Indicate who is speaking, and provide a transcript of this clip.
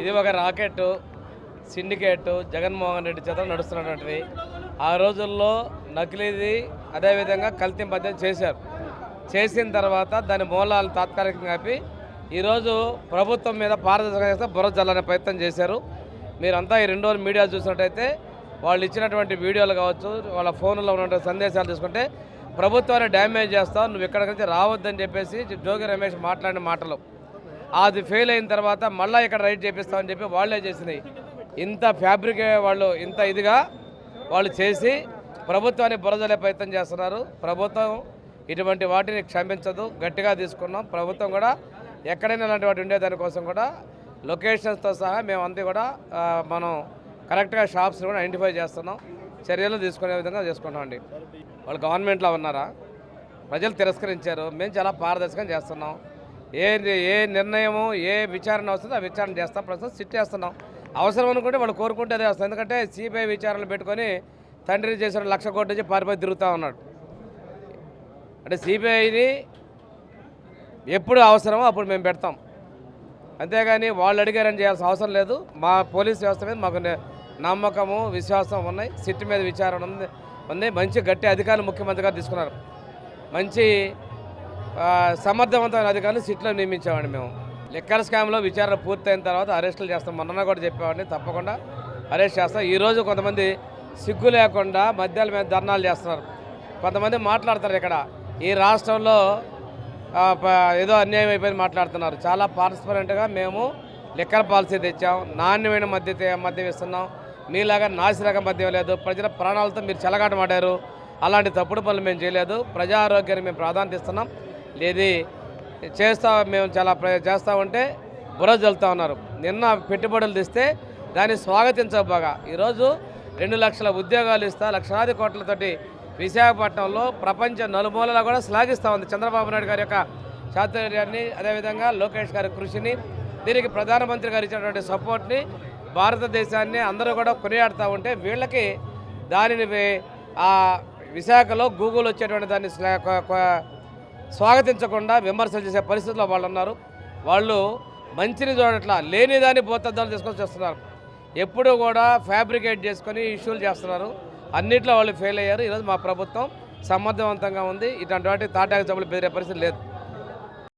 Speaker 1: ఇది ఒక rocket syndicate Jaganmohan Reddy చేత నడుస్తున్నటువంటిది. ఆ రోజుల్లో నకిలీది అదేవిధంగా కల్తీ మద్యం చేశారు. చేసిన తర్వాత దాని మూలాలు తాత్కాలికంగా ఆపి ఈరోజు ప్రభుత్వం మీద పారదర్శకంగా చేస్తే బుర్ర జల్లనే ప్రయత్నం చేశారు. మీరంతా ఈ రెండు రోజులు మీడియా చూసినట్టయితే వాళ్ళు ఇచ్చినటువంటి వీడియోలు కావచ్చు వాళ్ళ ఫోన్లో ఉన్నటువంటి సందేశాలు తీసుకుంటే ప్రభుత్వాన్ని డ్యామేజ్ చేస్తావు నువ్వు ఇక్కడికి రావద్దని చెప్పేసి జోగి రమేష్ మాట్లాడిన మాటలు. అది ఫెయిల్ అయిన తర్వాత మళ్ళీ ఇక్కడ రైట్ చేపిస్తామని చెప్పి వాళ్ళే చేసినాయి. ఇంత ఫ్యాబ్రిక్ వాళ్ళు ఇంత ఇదిగా వాళ్ళు చేసి ప్రభుత్వాన్ని బురదలే ప్రయత్నం చేస్తున్నారు. ప్రభుత్వం ఇటువంటి వాటిని క్షమించదు. గట్టిగా తీసుకున్నాం. ప్రభుత్వం కూడా ఎక్కడైనా ఇలాంటి వాటి ఉండే దానికోసం కూడా లొకేషన్స్తో సహా మేమంతా కూడా మనం కరెక్ట్గా షాప్స్ని కూడా ఐడెంటిఫై చేస్తున్నాం. చర్యలు తీసుకునే విధంగా చేసుకుంటామండి వాళ్ళు గవర్నమెంట్లో ఉన్నారా? ప్రజలు తిరస్కరించారు. మేము చాలా పారదర్శకంగా చేస్తున్నాం. ఏ ఏ నిర్ణయము ఏ విచారణ వస్తుందో ఆ విచారణ చేస్తాం. ప్రస్తుతం సిట్ చేస్తున్నాం అవసరం అనుకుంటే వాళ్ళు కోరుకుంటే అదే వస్తుంది. ఎందుకంటే సిబిఐ విచారణలు పెట్టుకొని తండ్రి చేసిన లక్ష కోట్ల నుంచి పారిపోయి తిరుగుతూ ఉన్నాడు. అంటే సిబిఐని ఎప్పుడు అవసరమో అప్పుడు మేము పెడతాం. అంతేగాని వాళ్ళు అడిగారని చేయాల్సిన అవసరం లేదు. మా పోలీస్ వ్యవస్థ మీద మాకు నమ్మకము విశ్వాసం ఉన్నాయి. సిట్ మీద విచారణ ఉంది. ఉంది. మంచి గట్టి అధికారులు ముఖ్యమంత్రి గారు తీసుకున్నారు. మంచి సమర్థవంతమైన అధికారులు సిట్లో నియమించామండి మేము. లిక్కర్ స్కామ్లో విచారణ పూర్తయిన తర్వాత అరెస్టులు చేస్తాం. మొన్న కూడా చెప్పామండి తప్పకుండా అరెస్ట్ చేస్తాం. ఈరోజు కొంతమంది సిగ్గు లేకుండా మద్యాల మీద ధర్నాలు చేస్తున్నారు. కొంతమంది మాట్లాడతారు ఇక్కడ. ఈ రాష్ట్రంలో ఏదో అన్యాయం అయిపోయింది మాట్లాడుతున్నారు. చాలా పార్టిసిపరెంట్గా మేము లిక్కర్ పాలసీ తెచ్చాం. నాణ్యమైన మద్య మద్యం ఇస్తున్నాం. మీలాగా నాసిరకం మద్యం లేదు. ప్రజల ప్రాణాలతో మీరు చెలగాటమాడారు. అలాంటి తప్పుడు పనులు మేము చేయలేదు. ప్రజా ఆరోగ్యాన్ని మేము ప్రాధాన్యత ఇస్తున్నాం. లేది చేస్తా మేము చాలా ప్ర- చేస్తా ఉంటే బుర్ర జల్లుతా ఉన్నారు. నిన్న పెట్టుబడులు తెస్తే దాన్ని స్వాగతించబాగా ఈరోజు రెండు లక్షల ఉద్యోగాలు ఇస్తా లక్షలాది కోట్లతోటి విశాఖపట్నంలో ప్రపంచ నలుమూలలా కూడా శ్లాఘిస్తూ ఉంది చంద్రబాబు నాయుడు గారి యొక్క చాతుర్యాన్ని అదేవిధంగా లోకేష్ గారి కృషిని దీనికి ప్రధానమంత్రి గారు ఇచ్చినటువంటి సపోర్ట్ని భారతదేశాన్ని అందరూ కూడా కొనియాడుతూ ఉంటే వీళ్ళకి దానిని ఆ విశాఖలో గూగుల్ వచ్చేటువంటి దాన్ని స్లా- స్వాగతించకుండా విమర్శలు చేసే పరిస్థితిలో వాళ్ళు ఉన్నారు. వాళ్ళు మంచిని చూడట్లా లేనిదాన్ని దాన్ని తీసుకొని చేస్తున్నారు. ఎప్పుడూ కూడా ఫ్యాబ్రికేట్ చేసుకొని ఇష్యూలు చేస్తున్నారు. అన్నిట్లో వాళ్ళు ఫెయిల్ అయ్యారు. ఈరోజు మా ప్రభుత్వం సమర్థవంతంగా ఉంది. ఇటువంటి వాటి తాటాకు జబ్బులు బెదిరే పరిస్థితి లేదు.